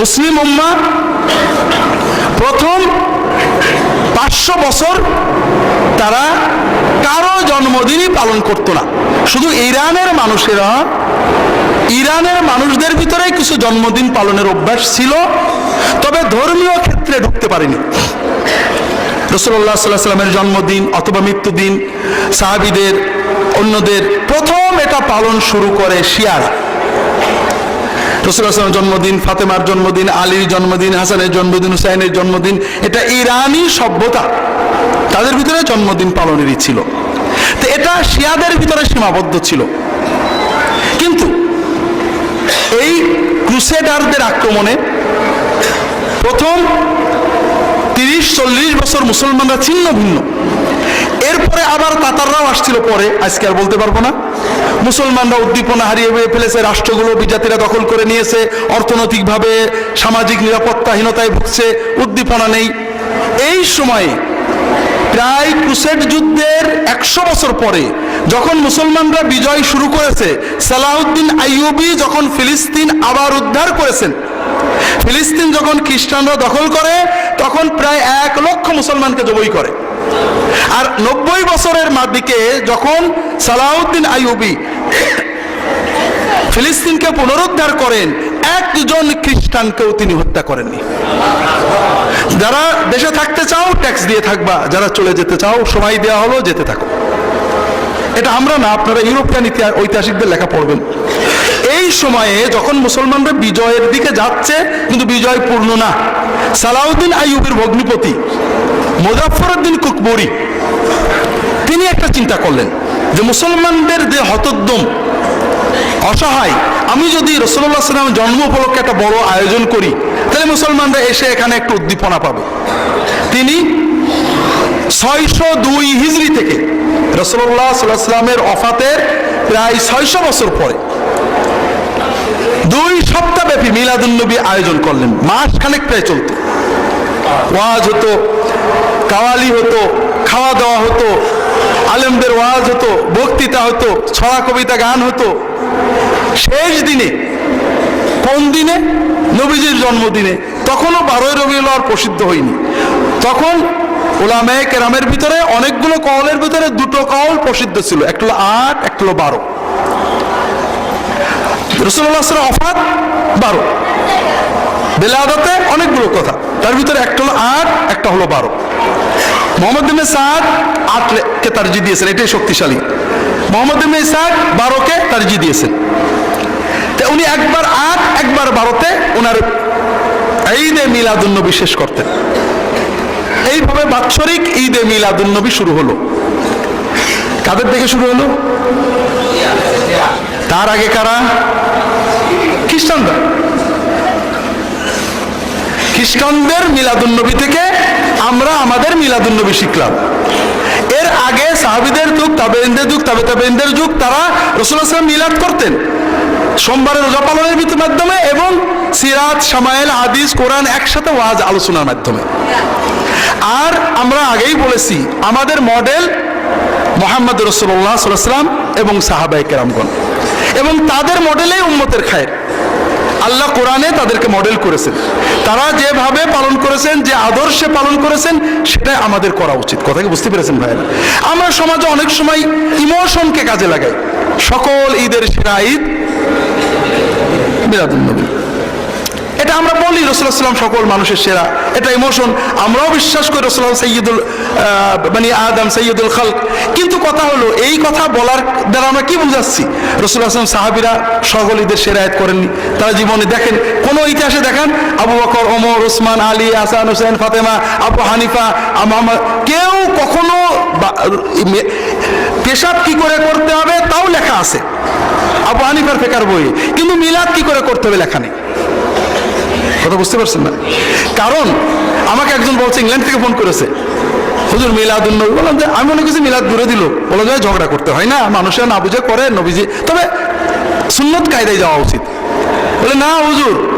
মুসলিম উম্মা, প্রথম পাঁচশো বছর তারা কারও জন্মদিনই পালন করতো না। শুধু ইরানের মানুষেরা, ইরানের মানুষদের ভিতরে কিছু জন্মদিন পালনের অভ্যাস ছিল, তবে ধর্মীয় ক্ষেত্রে ঢুকতে পারেনি। রসুল্লাহ সাল্লাহ সাল্লামের জন্মদিন অথবা মৃত্যুদিন, সাহাবিদের, অন্যদের প্রথম এটা পালন শুরু করে শিয়ারা। রসুল্লাহামের জন্মদিন, ফাতেমার জন্মদিন, আলীর জন্মদিন, হাসানের জন্মদিন, হুসাইনের জন্মদিন, এটা ইরানি সভ্যতা। তাদের ভিতরে জন্মদিন পালনেরই ছিল। তো এটা শিয়াদের ভিতরে সীমাবদ্ধ ছিল। কিন্তু এই ক্রুসেডারদের আক্রমণে প্রথম তিরিশ, চল্লিশ বছর মুসলমানরা ছিন্ন ভিন্ন। এরপরে আবার তাতাররাও আসছিল পরে, আজকে আর বলতে পারব না। মুসলমানরা উদ্দীপনা হারিয়ে ফেলেছে, রাষ্ট্রগুলো বিজাতিরা দখল করে নিয়েছে, অর্থনৈতিকভাবে সামাজিক নিরাপত্তাহীনতায় ভুগছে, উদ্দীপনা নেই। এই সময়ে প্রায় ক্রুসেড যুদ্ধের একশো বছর পরে যখন মুসলমানরা বিজয় শুরু করেছে, সালাউদ্দিন আইয়ুবি যখন ফিলিস্তিন আবার উদ্ধার করেছেন, ফিলিস্তিন যখন খ্রিস্টানরা দখল করে, তখন প্রায় এক লক্ষ মুসলমানকে জবই করে। আর নব্বই বছরের দিকে যখন সালাউদ্দিন আইয়ুবি ফিলিস্তিনকে পুনরুদ্ধার করেন, একজন খ্রিস্টানকেও তিনি হত্যা করেননি। যারা দেশে থাকতে চাও, ট্যাক্স দিয়ে থাকবা। যারা চলে যেতে চাও, সময় দেওয়া হলো, যেতে থাকো। এটা আমরা না, আপনারা ইউরোপিয়ান ইতিহাস ঐতিহাসিকদের লেখা পড়বেন। এই সময়ে যখন মুসলমানরা বিজয়ের দিকে যাচ্ছে, কিন্তু বিজয় পূর্ণ না। সালাউদ্দিন আইয়ুবের ভগ্নিপতি মুজাফরউদ্দিন কুকবরি, তিনি একটা চিন্তা করলেন যে মুসলমানদের যে হতোদ্যম অসহায়, আমি যদি রসুল্লাহ সাল্লাম জন্ম উপলক্ষে একটা বড় আয়োজন করি, তাহলে মুসলমানরা এসে এখানে একটু উদ্দীপনা পাবে। তিনি ছয়শো দুই হিজড়ি থেকে রসল্লাহ সাল্লামের অফাতের প্রায় ছয়শো বছর পরে দুই সপ্তাহব্যাপী মিলাদুন্নবী আয়োজন করলেন মাস খানেক প্রায় চলত। ওয়াজ হতো কাওয়ালি হতো, খাওয়া দাওয়া হতো, আলেমদের ওয়াজ হতো, বক্তৃতা হতো, ছড়া কবিতা গান হতো। শেষ দিনে, কোন দিনে? নবীজির জন্মদিনে। তখনও বারোই রবিউল আর প্রসিদ্ধ হয়নি। তখন ওলামে কেরামের ভিতরে অনেকগুলো কওলের ভিতরে দুটো কওল প্রসিদ্ধ ছিল একটা হলো আট একটা হলো বারো। রসুল্লাহ অফাত বারো। বেলাদতে অনেকগুলো কথা। তার ভিতরে একটা হলো আট, একটা হলো বারো। মোহাম্মদ ইবনে সাদ আটকে তারজি দিয়েছেন, এটাই শক্তিশালী। মোহাম্মদ ইবনে সাদ বারোকে তারজি দিয়েছেন। তা উনি একবার আট, একবার বারোতে ওনার ঈদে মিলাদুন্নবী শেষ করতেন। এইভাবে বাৎসরিক ঈদে মিলাদুন্নবী শুরু হলো। কাদের থেকে শুরু হলো? তার আগে কারা? খ্রিস্টানরা। খ্রিস্টানদের মিলাদুন্নবী থেকে আমরা আমাদের মিলাদুন্নবী শিখলাম। এর আগে সাহাবিদের যুগ তাবেইনদের যুগ, তাবে তাবেইনদের যুগ তারা রসুল্লাহাম মিলাদ করতেন। সোমবারের রোজা পালনের মাধ্যমে এবং সিরাত সামায়েল হাদিস, কোরআন একসাথে ওয়াজ আলোচনার মাধ্যমে। আর আমরা আগেই বলেছি, আমাদের মডেল মোহাম্মদ রসুল্লাহ সাল্লাম এবং সাহাবাই কেরামগণ। এবং তাদের মডেলেই উম্মতের খায়ের। আল্লাহ কোরআনে তাদেরকে মডেল করেছেন তারা যেভাবে পালন করেছেন, যে আদর্শে পালন করেছেন, সেটাই আমাদের করা উচিত। কথা কি বুঝতে পেরেছেন ভাইয়েরা? আমরা সমাজে অনেক সময় ইমোশনকে কাজে লাগাই। সকল ঈদের সেরা ঈদ মিলাদুন্নবী এটা আমরা বলি রসুল্লাহ সাল্লাম সকল মানুষের সেরা। এটা ইমোশন আমরাও বিশ্বাস করি রসুল্লাহ সৈয়দুল মানে আদম সৈয়দুল খালক। কিন্তু কথা হলো, এই কথা বলার দ্বারা আমরা কি বুঝাচ্ছি? রসুল্লাহ আসলাম সাহাবিরা সকল ঈদের সেরায়ত করেননি। তারা জীবনে দেখেন, কোন ইতিহাসে দেখেন, আবু বকর, ওমর, ওসমান, আলী আসান হোসেন ফাতেমা, আবু হানিফা আমার কেউ কখনো পেশাব কি করে করতে হবে তাও লেখা আছে। আবু হানিফার ফেকার বই। কিন্তু মিলাদ কি করে করতে হবে লেখা নেই। কথা বুঝতে পারছেন না? কারণ আমাকে একজন বলছে, ইংল্যান্ড থেকে ফোন করেছে। হুজুর মিলাদ নবী বললাম যে, আমি মনে করছি মিলাদ দূরে দিল। বলা যায় ঝগড়া করতে হয় না, মানুষের না বুঝে করে, নবীজি তবে সুন্নত কায়দায় যাওয়া উচিত। বলে, না হুজুর,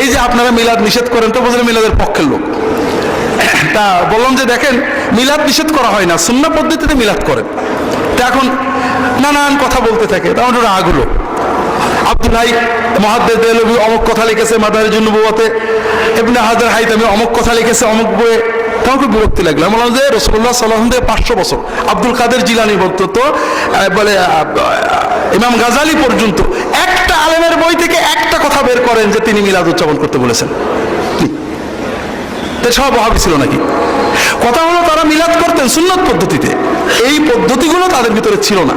এই যে আপনারা মিলাদ নিষেধ করেন তো বুঝলেন মিলাদের পক্ষের লোক। তা বললাম যে, দেখেন, মিলাদ নিষেধ করা হয় না শূন্য পদ্ধতিতে মিলাদ করেন। তা এখন নানান কথা বলতে থাকে, তখন রাগ হলো। আব্দুল হাই মহাদ্দের দেলবি অমুক কথা লিখেছে মাদারের জন্য বউতে এমনি হাজার হাইতামি অমুক কথা লিখেছে অমুক বইয়ে। তখন খুব বিরক্তি লাগল। আমি বললাম যে রসুল্লাহ সাল্লাহ থেকে পাঁচশো বছর। আব্দুল কাদের জিলানি বক্তব্য বলে আহ, আহ, ইমাম গাজালি পর্যন্ত একটা আলেমের বই থেকে একটা কথা বের করেন যে তিনি মিলাদ উদযাপন করতে বলেছেন? তো সব অভাবী ছিল নাকি? কথা হলো তারা মিলাদ করতেন সুন্নত পদ্ধতিতে। এই পদ্ধতিগুলো তাদের ভিতরে ছিল না।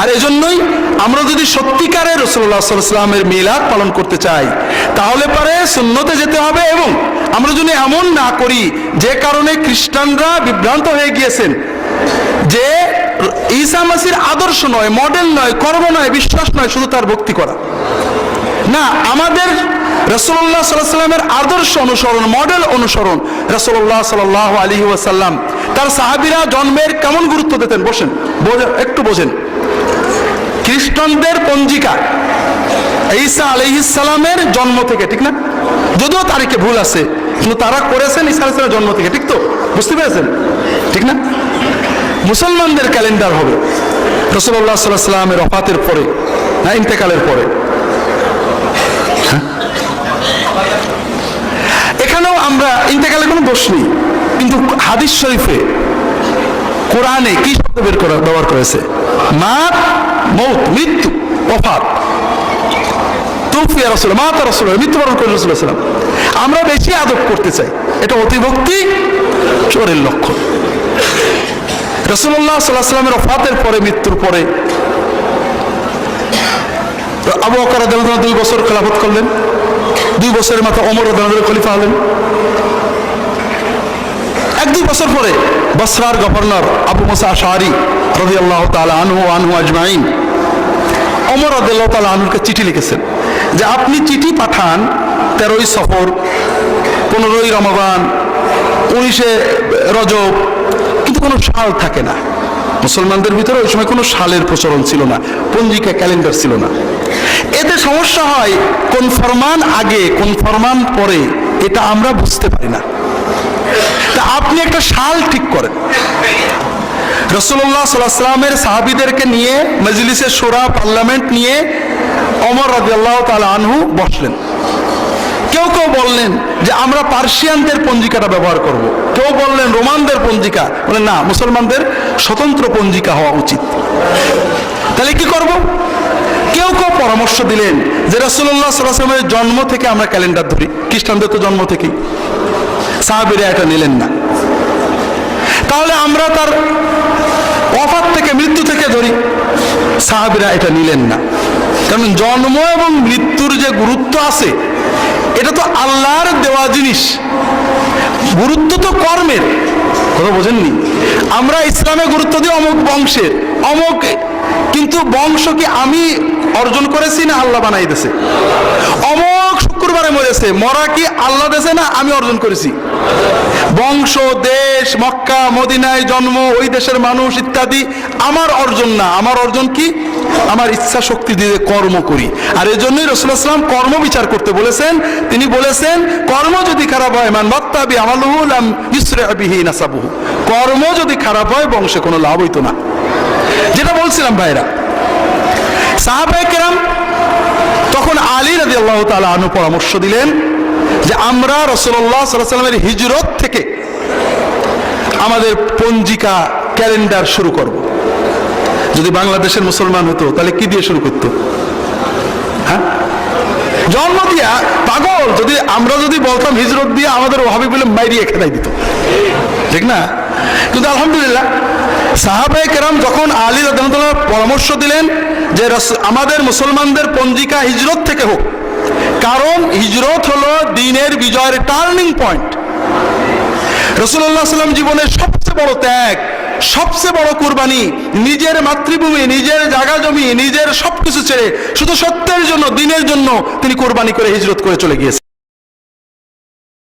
আর এজন্যই আমরা যদি সত্যিকারে রসুল্লাহ সাল্লামের মিলাদ পালন করতে চাই, তাহলে পারে শূন্যতে যেতে হবে এবং আমরা যদি এমন না করি, যে কারণে খ্রিস্টানরা বিভ্রান্ত হয়ে গিয়েছেন, যে ঈসা মাসির আদর্শ নয় মডেল নয়, কর্ম নয়, বিশ্বাস নয়, শুধু তার ভক্তি করা। না, আমাদের রসল্লাহ সাল্লামের আদর্শ অনুসরণ মডেল অনুসরণ রসল্লাহ সাল্লাহ আলী ওয়াসাল্লাম, তার সাহাবিরা জন্মের কেমন গুরুত্ব দিতেন? বসেন একটু বোঝেন। খ্রিস্টানদের পঞ্জিকা ঈসা আলহিসালামের জন্ম থেকে, ঠিক না? যদিও তারিখে ভুল আছে, কিন্তু তারা করেছেন ঈসা আলাইসালামের জন্ম থেকে, ঠিক তো? বুঝতে পেরেছেন? ঠিক না? মুসলমানদের ক্যালেন্ডার হবে রসল্লাহ সাল্লাহ সাল্লামের অফাতের পরে, না, ইন্তেকালের পরে। এখানেও আমরা ইন্তেকালে কোনো দোষ নেই, কিন্তু হাদিস শরীফে কোরআনে কি শব্দ বের করা, ব্যবহার করেছে? মাত, মৌত, মৃত্যু, অফাত। তুফিয়া রসুল রসুল মৃত্যুবরণ করে রসুলাম আমরা বেশি আদব করতে চাই। এটা অতিভক্তি চোরের লক্ষণ। রসুল্লাহ সাল্লাহ সাল্লামের অফাতের পরে, মৃত্যুর পরে, আবু রাদিয়াল্লাহু দুই বছর খেলাফত করলেন। দুই বছরের মাথা অমর খলিফা হলেন। এক দুই বছর পরে বসরার গভর্নর আবু মুসা আশারি রাদিয়াল্লাহু তাআলা আনহু ওয়া আনহু আজমাইন অমর রাদিয়াল্লাহু তাআলা আনহুকে চিঠি লিখেছেন যে আপনি চিঠি পাঠান তেরোই সফর, পনেরোই রমাদান, উনিশে রজব, কিন্তু কোনো সাল থাকে না। মুসলমানদের ভিতরে ওই সময় কোনো সালের প্রচলন ছিল না, পঞ্জিকা, ক্যালেন্ডার ছিল না। এতে সমস্যা হয় কোন ফরমান আগে, কোন ফরমান পরে, এটা আমরা বুঝতে পারি না। আপনি একটা শাল ঠিক করেন। রসুল্লাহ সাল্লামের সাহাবিদেরকে নিয়ে, মজলিসের সোরা, পার্লামেন্ট নিয়ে অমর রাজিয়াল্লাহ তালা আনহু বসলেন। কেউ কেউ বললেন যে, আমরা পার্সিয়ানদের পঞ্জিকাটা ব্যবহার করব। কেউ বললেন, রোমানদের পঞ্জিকা। বলেন না, মুসলমানদের স্বতন্ত্র পঞ্জিকা হওয়া উচিত। তাহলে কি করব? কেউ কেউ পরামর্শ দিলেন যে রসুল্লাহ সাল্লামের জন্ম থেকে আমরা ক্যালেন্ডার ধরি। খ্রিস্টানদের তো জন্ম থেকেই। সাহাবিরা এটা নিলেন না। তাহলে আমরা তার অফাত থেকে মৃত্যু থেকে ধরি। সাহাবিরা এটা নিলেন না। কারণ জন্ম এবং মৃত্যুর যে গুরুত্ব আছে, এটা তো আল্লাহর দেওয়া জিনিস। গুরুত্ব তো কর্মের। কথা বোঝেননি? আমরা ইসলামে গুরুত্ব দিই অমুক বংশের। অমুক কিন্তু বংশ কি আমি অর্জন করেছি না আল্লাহ বানাই দিয়েছে অমুক শুক্রবারে মরেছে মরা কি আল্লাহ দেশে না আমি অর্জন করেছি? বংশ, দেশ, মক্কা, মদিনায় জন্ম, ওই দেশের মানুষ ইত্যাদি আমার অর্জন না। আমার অর্জন কি? আমার ইচ্ছা শক্তি দিয়ে কর্ম করি। আর এই জন্যই রসুলাম কর্ম বিচার করতে বলেছেন। তিনি বলেছেন, কর্ম যদি খারাপ হয়, মান বক্তাবি আমালুহুলাম ইসরে বিহি নাসাবুহু। কর্ম যদি খারাপ হয়, বংশে কোনো লাভ হইতো না। যেটা বলছিলাম ভাইরা তখন আলী রাজি আল্লাহ তালা আনু পরামর্শ দিলেন যে আমরা রসল্লাহ সাল্লামের হিজরত থেকে আমাদের পঞ্জিকা, ক্যালেন্ডার শুরু করব। যদি বাংলাদেশের মুসলমান হতো, তাহলে কি দিয়ে শুরু করতো? হ্যাঁ? জন্ম দিয়া পাগল, যদি আমরা যদি বলতাম হিজরত দিয়ে আমাদের ওহাবি বলে মাইরিয়ে খেদাই দিত। ঠিক না? কিন্তু আলহামদুলিল্লাহ সাহাবাই কেরাম যখন আলী রহমতুল্লাহ পরামর্শ দিলেন যে আমাদের মুসলমানদের পঞ্জিকা হিজরত থেকে হোক, কারণ হিজরত হলো দিনের বিজয়ের টার্নিং পয়েন্ট রসুল্লাহ সাল্লাম জীবনের সবচেয়ে বড় ত্যাগ, সবচেয়ে বড় কুরবানি, নিজের মাতৃভূমি, নিজের জায়গা জমি, নিজের সবকিছু ছেড়ে শুধু সত্যের জন্য, দিনের জন্য তিনি কোরবানি করে হিজরত করে চলে গিয়েছেন।